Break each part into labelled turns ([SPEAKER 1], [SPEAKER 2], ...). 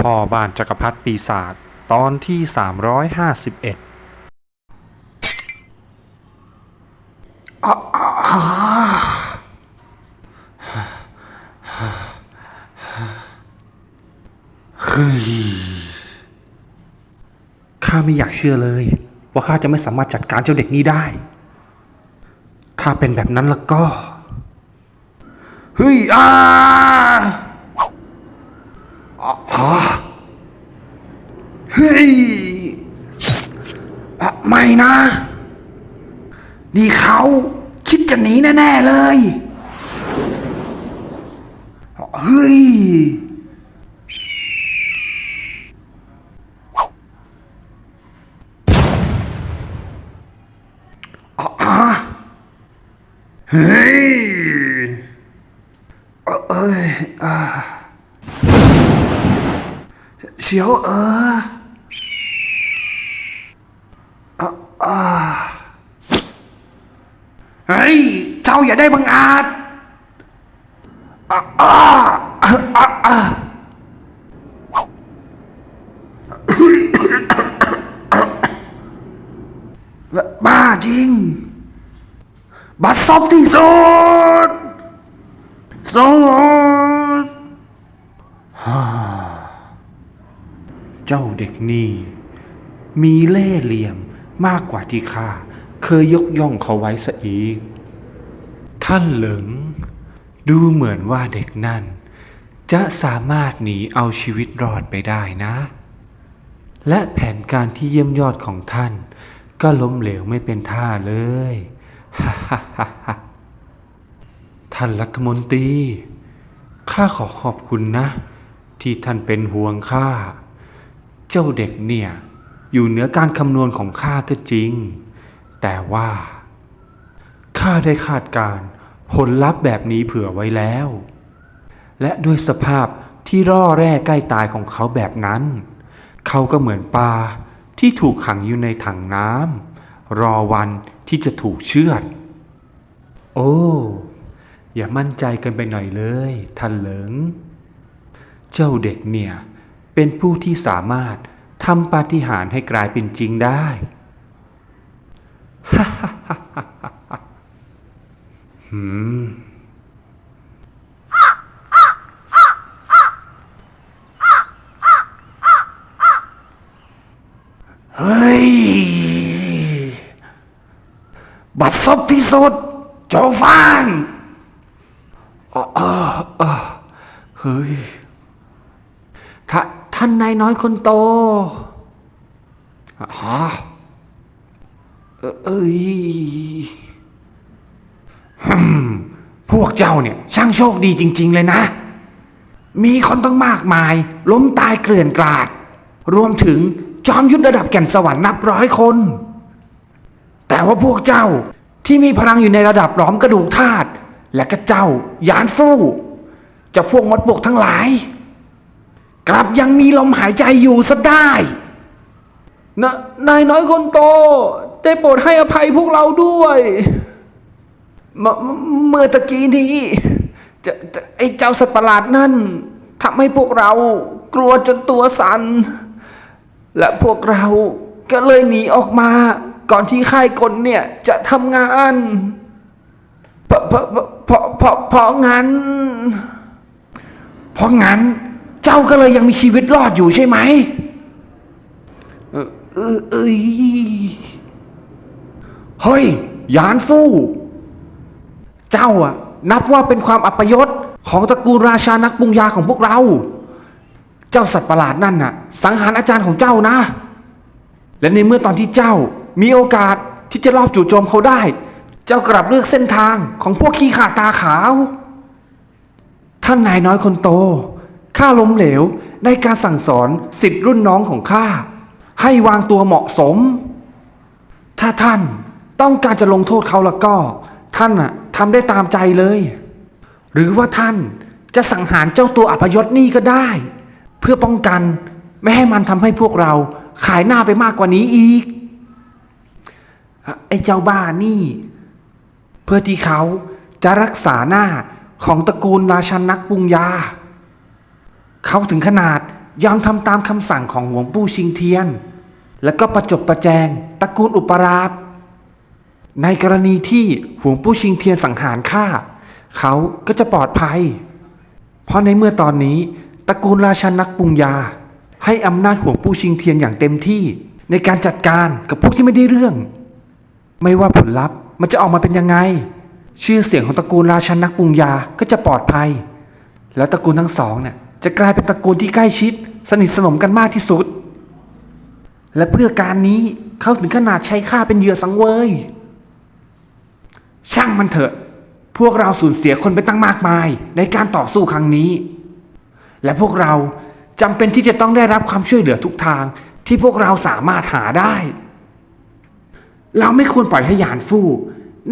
[SPEAKER 1] พ่อบ้านจักรพรรดิปีศาจตอนที่ 351เฮ้ยข้าไม่อยากเชื่อเลย ว่าข้าจะไม่สามารถจัดการเจ้าเด็กนี้ได้ ถ้าเป็นแบบนั้นแล้วก็ เฮ้ยอ่า เฮ้ยไม่นะ นี่เขาคิดจะหนีแน่ ๆ เลย เฮ้ย เฮ้ย เออเอ้ยอ่า เฉียวเอออะอ่าเฮ้ยเจ้าอย่าได้ เจ้าเด็กนี่ มีเล่ห์เหลี่ยมมากกว่าที่ข้าเคยยกย่องเขาไว้ซะอีก ท่านเหลิง ดูเหมือนว่าเด็กนั่น จะสามารถหนีเอาชีวิตรอดไปได้นะ และแผนการที่เยี่ยมยอดของท่าน ก็ล้มเหลวไม่เป็นท่าเลยฮ่าฮ่าฮ่าฮ่าท่านรัฐมนตรีข้าขอขอบคุณนะ ที่ท่านเป็นห่วงข้า เจ้าเด็กเนี่ย อยู่เหนือการคำนวณของข้าก็จริง แต่ว่าข้าได้คาดการณ์ผลลัพธ์แบบนี้เผื่อไว้แล้ว และด้วยสภาพที่ร่อแร่ใกล้ตายของเขาแบบนั้น เขาก็เหมือนปลาที่ถูกขังอยู่ในถังน้ำรอวันที่จะถูกเชือด โอ้ อย่ามั่นใจเกันไปหน่อยเลยท่านเหลิง เจ้าเด็กเนี่ย เป็นผู้ที่สามารถทำปาฏิหาริย์ให้กลายเป็นจริงได้ฮ่าฮ่าฮ่าฮ่าหืมเฮ้ย บัดซบที่สุด โจฟานอ๋อเฮ้ยท่า ท่านนายน้อยคนโตฮะเอ้ยพวกเจ้าเนี่ยช่างโชคดีจริง ๆ เลยนะ มีคนต้องมากมาย ล้มตายเกลื่อนกลาด รวมถึงจอมยุทธระดับแก่นสวรรค์นับร้อยคน แต่ว่าพวกเจ้าที่มีพลังอยู่ในระดับหลอมกระดูกธาตุและก็เจ้ายานฟู่จะพวกมดบกทั้งหลาย กลับยังมีลมหายใจอยู่ซะได้นะนายน้อยคนโต ได้โปรดให้อภัยพวกเราด้วยเมื่อเมื่อตะกี้นี้จะจะไอ้เจ้าสัตว์ประหลาดนั่นทำให้พวกเรากลัวจนตัวสัน่นและพวกเราก็เลยหนีออกมา ก่อนที่ค่ายกลเนี่ยจะทำงานเพราะเพราะเพราะเพราะเพราะงั้น เพราะงั้น เจ้าก็เลยยังมีชีวิตรอดอยู่ใช่ไหมเออเออเอยเฮ้ยยานฟู่เจ้าอะนับว่าเป็นความอัปยศของตระกูลราชานักปรุงยาของพวกเรา เจ้าสัตว์ประหลาดนั่นน่ะ สังหารอาจารย์ของเจ้านะ และในเมื่อตอนที่เจ้ามีโอกาสที่จะรอบจู่โจมเขาได้ เจ้ากลับเลือกเส้นทางของพวกขี้ขาดตาขาว ท่านนายน้อยคนโต ข้าล้มเหลวในการสั่งสอนสิทธิ์รุ่นน้องของข้า ให้วางตัวเหมาะสม ถ้าท่านต้องการจะลงโทษเขาแล้วก็ ท่านน่ะทำได้ตามใจเลย หรือว่าท่านจะสังหารเจ้าตัวอัปยศนี่ก็ได้ เพื่อป้องกันไม่ให้มันทำให้พวกเราขายหน้าไปมากกว่านี้อีก ไอ้เจ้าบ้านี่ เพื่อที่เขาจะรักษาหน้าของตระกูลราชันนักปรุงยา เขาถึงขนาดยอมทำตามคำสั่งของหลวงปู่ชิงเทียน แล้วก็ประจบประแจงตระกูลอุปราช ในกรณีที่หลวงปู่ชิงเทียนสังหารข้าเขาก็จะปลอดภัย เพราะในเมื่อตอนนี้ตระกูลราชันนักปรุงยา ให้อำนาจหลวงปู่ชิงเทียนอย่างเต็มที่ในการจัดการกับพวกที่ไม่ได้เรื่อง ไม่ว่าผลลัพธ์มันจะออกมาเป็นยังไง ชื่อเสียงของตระกูลราชันนักปรุงยาก็จะปลอดภัย แล้วตระกูลทั้งสองเนี่ย จะกลายเป็นตระกูลที่ใกล้ชิด สนิทสนมกันมากที่สุด และเพื่อการนี้เขาถึงขนาดใช้ข้าเป็นเหยื่อสังเวย ช่างมันเถอะ พวกเราสูญเสียคนไปตั้งมากมายในการต่อสู้ครั้งนี้ และพวกเราจำเป็นที่จะต้องได้รับความช่วยเหลือทุกทางที่พวกเราสามารถหาได้ เราไม่ควรปล่อยให้หยานฟู่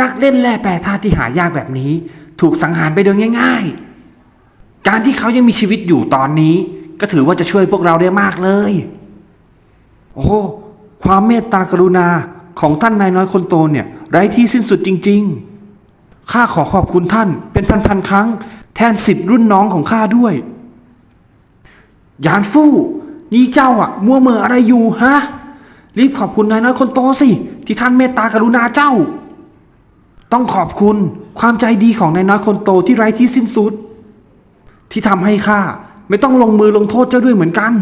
[SPEAKER 1] นักเล่นแร่แปรธาตุที่หายากแบบนี้ ถูกสังหารไปโดยง่าย ๆ การที่เขายังมีชีวิตอยู่ตอนนี้ ก็ถือว่าจะช่วยพวกเราได้มากเลย โอ้ความเมตตากรุณาของท่านนายน้อยคนโตเนี่ยไร้ที่สิ้นสุดจริง ๆ ข้าขอขอบคุณท่านเป็นพันๆครั้ง แทนสิทธิ์รุ่นน้องของข้าด้วย ยานฟู่นี่เจ้าอะมัวเม่ออะไรอยู่ฮะ รีบขอบคุณนายน้อยคนโตสิ ที่ท่านเมตตากรุณาเจ้า ต้องขอบคุณความใจดีของนายน้อยคนโตที่ไร้ที่สิ้นสุด ที่ทำให้ข้าไม่ต้องลงมือลงโทษเจ้าด้วยเหมือนกัน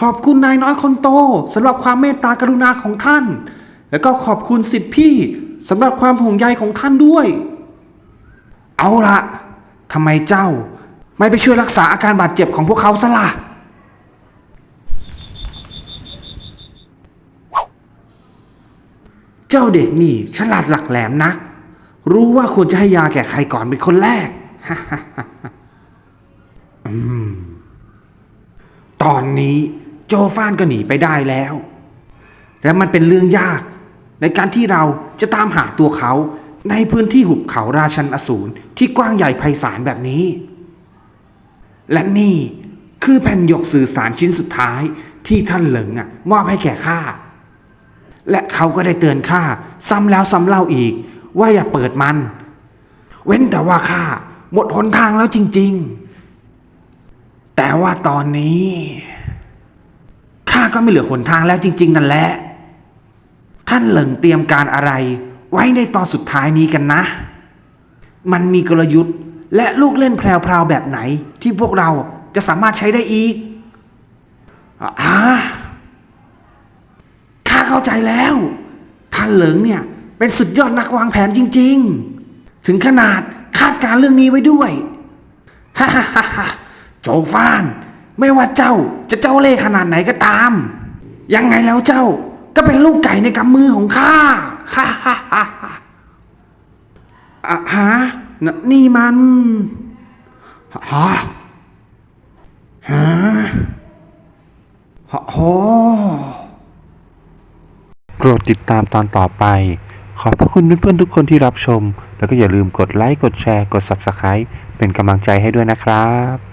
[SPEAKER 1] ขอบคุณนายน้อยคนโตสำหรับความเมตตากรุณาของท่าน แล้วก็ขอบคุณสิทธิพี่สำหรับความห่วงใยของท่านด้วย เอาละทำไมเจ้าไม่ไปช่วยรักษาอาการบาดเจ็บของพวกเขาซะล่ะเจ้าเด็กนี่ฉลาดหลักแหลมนัก รู้ว่าควรจะให้ยาแก่ใครก่อนเป็นคนแรก ตอนนี้โจฟานก็หนีไปได้แล้ว และมันเป็นเรื่องยาก ในการที่เราจะตามหาตัวเขาในพื้นที่หุบเขาราชันอสูรที่กว้างใหญ่ไพศาลแบบนี้ และนี่คือแผ่นหยกสื่อสารชิ้นสุดท้ายที่ท่านเหลิงอะมอบให้แก่ข้า และเขาก็ได้เตือนข้าซ้ำแล้วซ้ำเล่าอีก ว่าอย่าเปิดมัน เว้นแต่ว่าข้า หมดหนทางแล้วจริง ๆ แต่ว่าตอนนี้ข้าก็ไม่เหลือหนทางแล้วจริง ๆ นั่นแหละ ท่านเหลิงเตรียมการอะไร ไว้ในตอนสุดท้ายนี้กันนะ มันมีกลยุทธ์และลูกเล่นแพรวๆแบบไหน ที่พวกเราจะสามารถใช้ได้อีกอ่าข้าเข้าใจแล้ว ท่านเหลิงเนี่ยเป็นสุดยอดนักวางแผนจริง ๆ ถึงขนาด คาดการเรื่องนี้ไว้ด้วยฮ่าฮ่าฮ่าโจฟาน ไม่ว่าเจ้าจะเจ้าเล่ขนาดไหนก็ตาม ยังไงแล้วเจ้าก็เป็นลูกไก่ในกำมือของข้าฮ่าฮ่าฮ่าฮ่าอะฮะนนี่มันฮะฮะโอ้โปรดติดตามตอนต่อไป ขอบพระคุณเพื่อนๆทุกคนที่รับชม แล้วก็อย่าลืมกดไลค์กดแชร์กด Subscribe เป็นกำลังใจให้ด้วยนะครับ